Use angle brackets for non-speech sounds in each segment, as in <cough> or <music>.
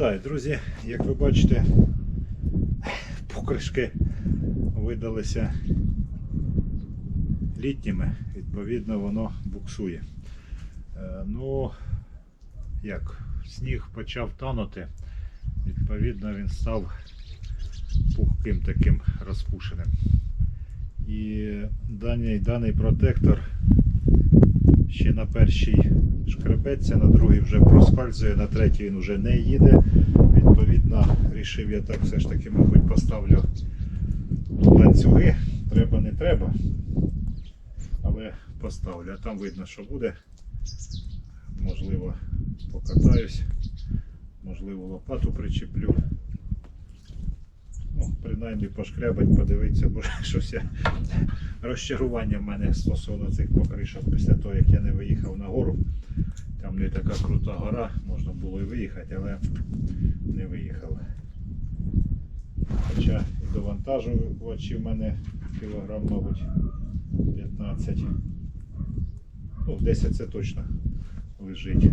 Вітаю, друзі! Як ви бачите, покришки видалися літніми, відповідно, воно буксує. Е, Ну, як, сніг почав танути, відповідно, він став пухким таким розпушеним. І даний, даний протектор ще на першій шкребеться, на другий вже проскальзує, на третій він вже не їде. Відповідно, рішив я так все ж таки, мабуть, поставлю ланцюги. Треба, не треба. Але поставлю. А там видно, що буде. Можливо, покатаюсь, можливо, лопату причеплю. Ну, принаймні пошкрябать, подивитися, бо <laughs> щось я розчарування в мене стосовно цих покришок після того, як я не виїхав на гору. Там не така крута гора, можна було і виїхати, але не виїхав. Хоча і до вантажу в в мене кілограм, мабуть, 15. Ну, 10 це точно лежить.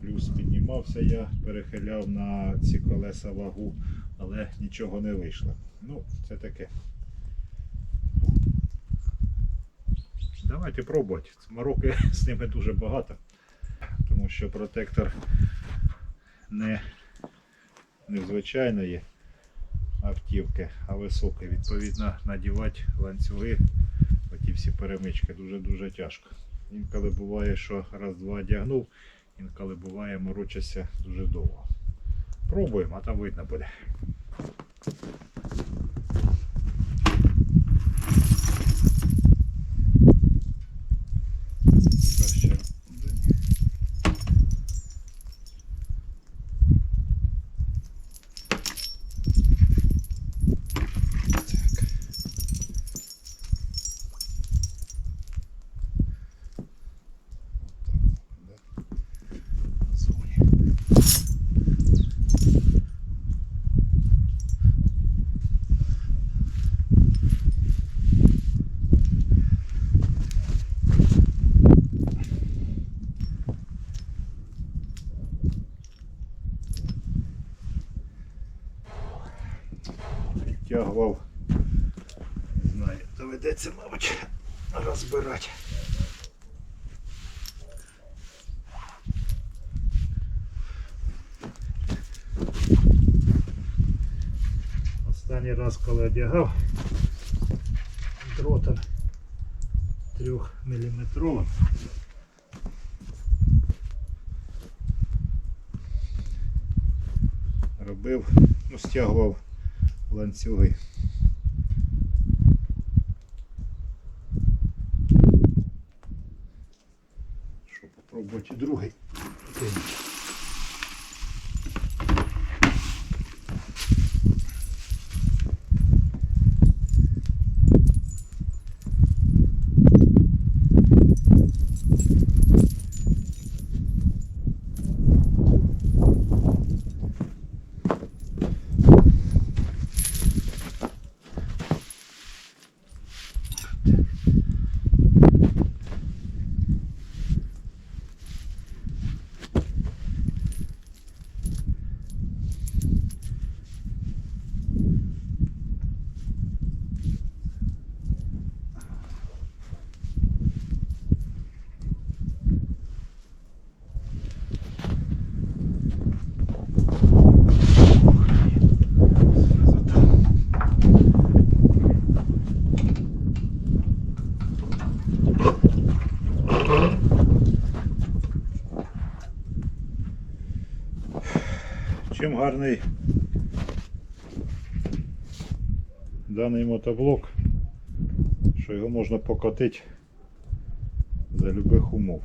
Плюс піднімався я, перехиляв на ці колеса вагу, але нічого не вийшло. Ну, це таке. Давайте пробувати. Мороки <laughs> з ними дуже багато, тому що протектор не, не звичайної автівки, а високий. Відповідно, надівати ланцюги, оті всі перемички дуже-дуже тяжко. Інколи буває, що раз-два одягнув, інколи буває морочишся дуже довго. Пробуємо, а там видно буде. Краще. Так. Да. На зоні. Підтягував. Не знаю, доведеться, мабуть, розбирати. Останній раз, коли одягав дротом 3 мм. Робив, ну, стягував ланцюги. Попробувати другий Чим гарний даний мотоблок, що його можна покотити за любих умов.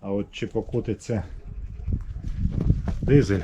А от чи покотиться дизель,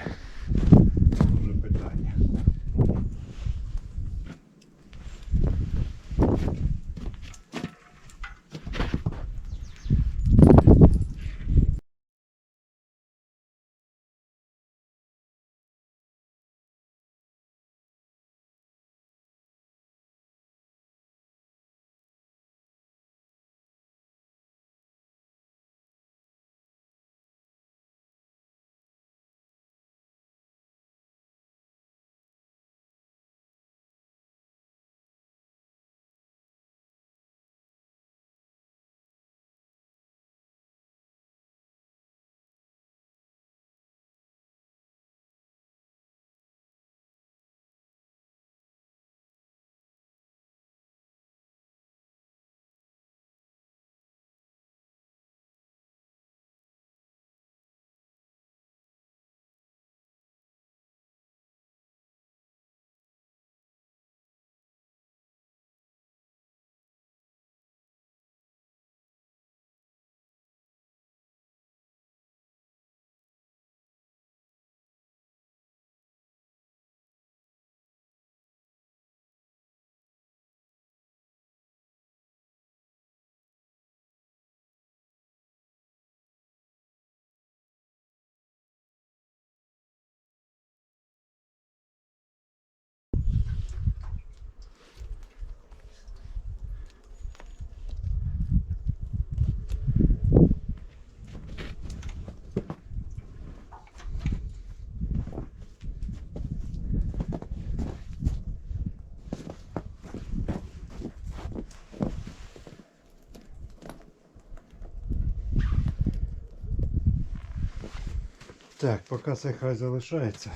Так, поки це хай залишається.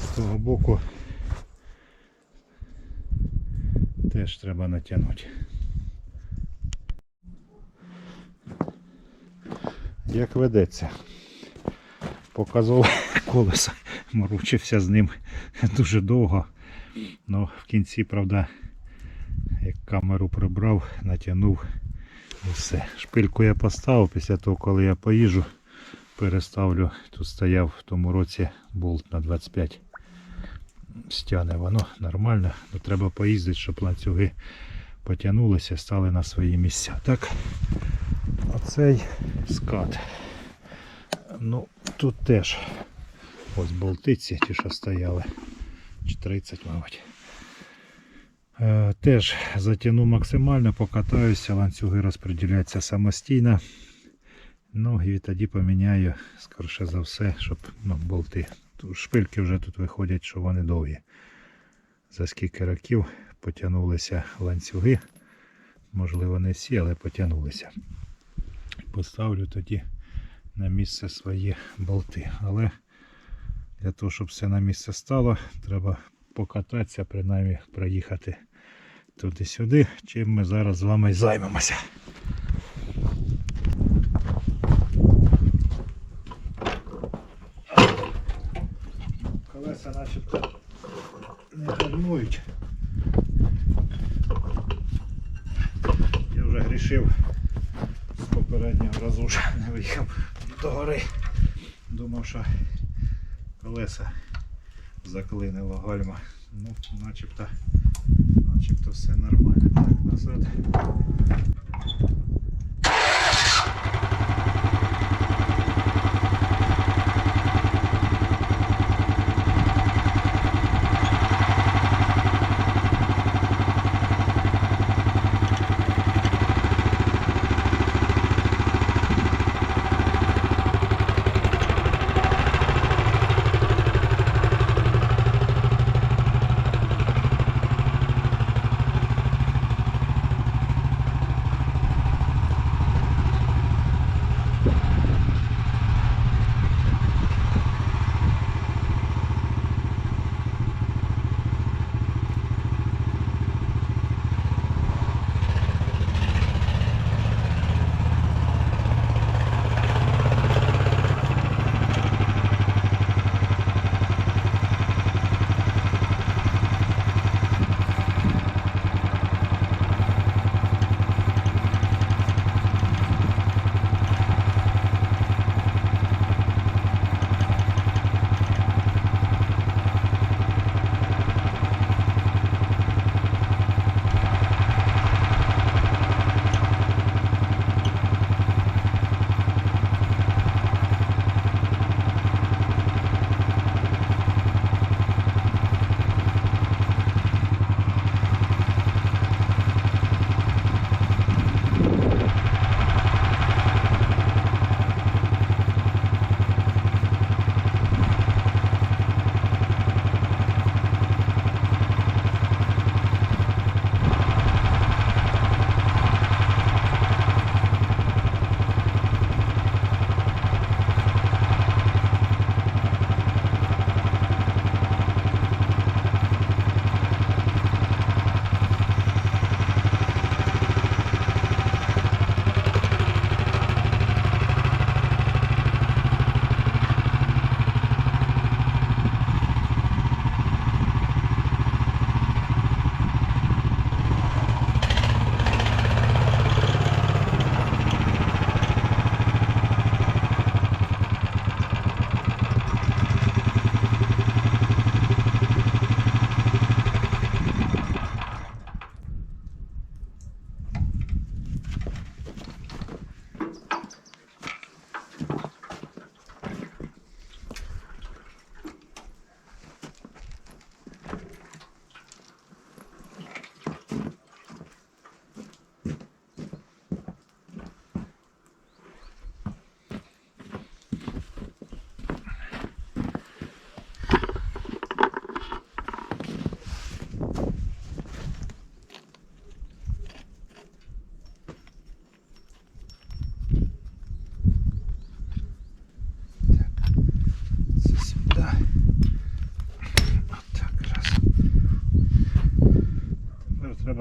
З того боку теж треба натягнути. Як ведеться? Показував <laughs> колесо, морочився з ним дуже довго. Ну, в кінці, правда, як камеру прибрав, натягнув і все. Шпильку я поставив після того, коли я поїжджу, переставлю. Тут стояв в тому році болт на 25. Стяне воно нормально, але треба поїздити, щоб ланцюги потягнулися, стали на свої місця. Так, оцей скат. Ну, тут теж ось болтиці, ті, що стояли. Чи 30, мабуть. Е, Теж затягну максимально, покатаюся, ланцюги розподіляються самостійно. Ну і тоді поміняю, скорше за все, щоб ну, болти. Шпильки вже тут виходять, що вони довгі. За скільки років потягнулися ланцюги. Можливо, не всі, але потягнулися. Поставлю тоді на місце свої болти. Але для того, щоб все на місце стало, треба покататися, принаймні проїхати туди-сюди, чим ми зараз з вами займемося. Колеса начебто не гальмують. Я вже грішив з попереднього разу що не виїхав до гори. Думав, що колеса заклинило гальма. Ну, начебто, начебто все нормально. Так, назад.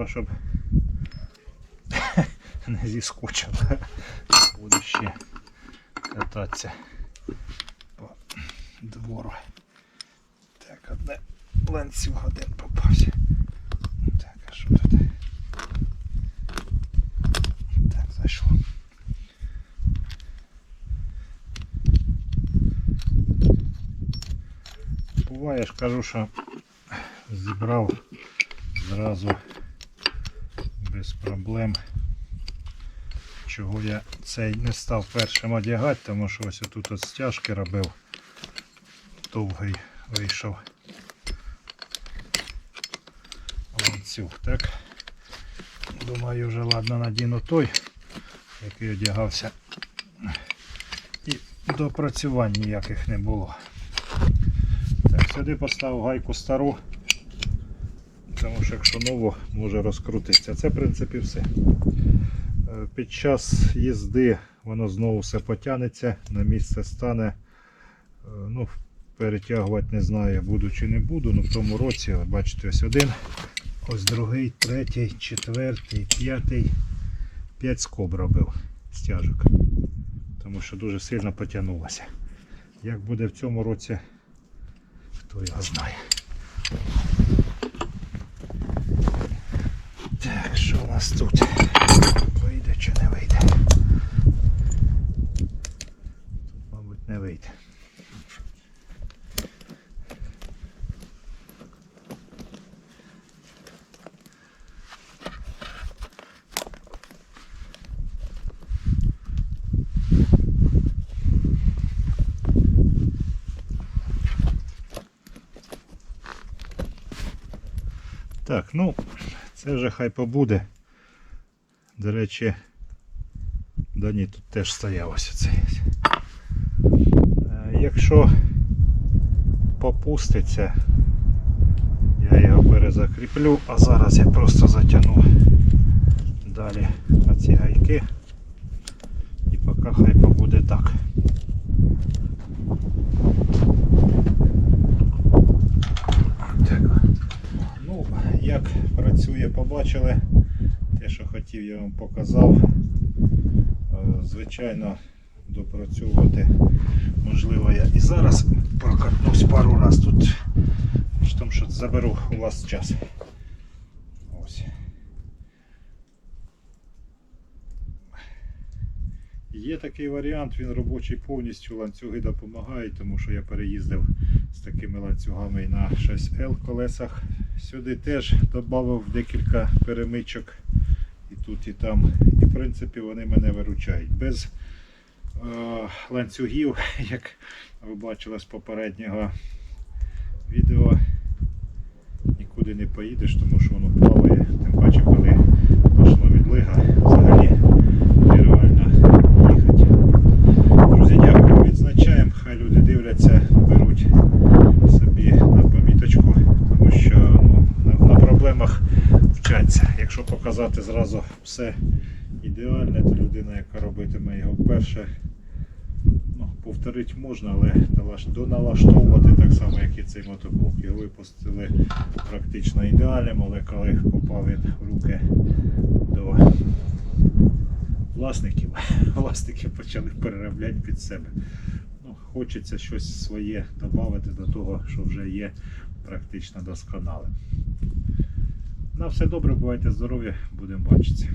Треба, щоб <laughs> не зіскочив. Буду ще кататися по двору. Так, одне ланцюг один попався. Так, а що тут? Так, зайшло. Буває, я ж кажу, що зібрав зразу проблем. Чого я цей не став першим одягати, тому що ось тут от стяжки робив. Довгий вийшов ланцюг, так? Думаю, вже ладно надіну той, який одягався. І допрацювань ніяких не було. Так, сюди поставив гайку стару, тому що якщо нову, може розкрутитися. Це в принципі все. Е, Під час їзди воно знову все потягнеться, на місце стане. Е, Ну, перетягувати не знаю, буду чи не буду. Ну в тому році, от бачите, ось один, ось другий, третій, четвертий, п'ятий. П'ять скоб робив стяжок. Тому що дуже сильно потягнулося. Як буде в цьому році, хто його знає. Так, що у нас тут? Вийде чи не вийде? Тут, мабуть, не вийде. Так, ну, це вже хай побуде. До речі, да ні, тут теж стояв ось оцей. Е, Якщо попуститься, я його перезакріплю, а зараз я просто затягну далі оці гайки і поки хай побуде так. Так. Ну, як працює, побачили. Те, що хотів, я вам показав. Е, Звичайно, допрацьовувати можливо я і зараз прокатнусь пару раз тут. Тому що заберу у вас час. Ось. Є такий варіант, він робочий повністю, ланцюги допомагають, тому що я переїздив з такими ланцюгами і на 6L колесах. Сюди теж додав декілька перемичок і тут, і там. І в принципі вони мене виручають. Без е, ланцюгів, <laughs> як ви бачили з попереднього відео, нікуди не поїдеш, тому що воно плаває. Тим паче, коли пішла відлига, нереально їхати. Друзі, дякую, відзначаємо. Хай люди дивляться, беруть собі на поміточку, тому що ну, на, на проблемах вчаться. Якщо показати зразу все ідеальне, то людина, яка робитиме його вперше, ну, повторити можна, але доналаштовувати так само, як і цей мотоблок. Його випустили практично ідеальним, але коли попав він в руки до власників, <laughs> власники почали переробляти під себе. Ну, хочеться щось своє додати до того, що вже є практично досконалим. На все добре, бувайте здорові, будемо бачитися.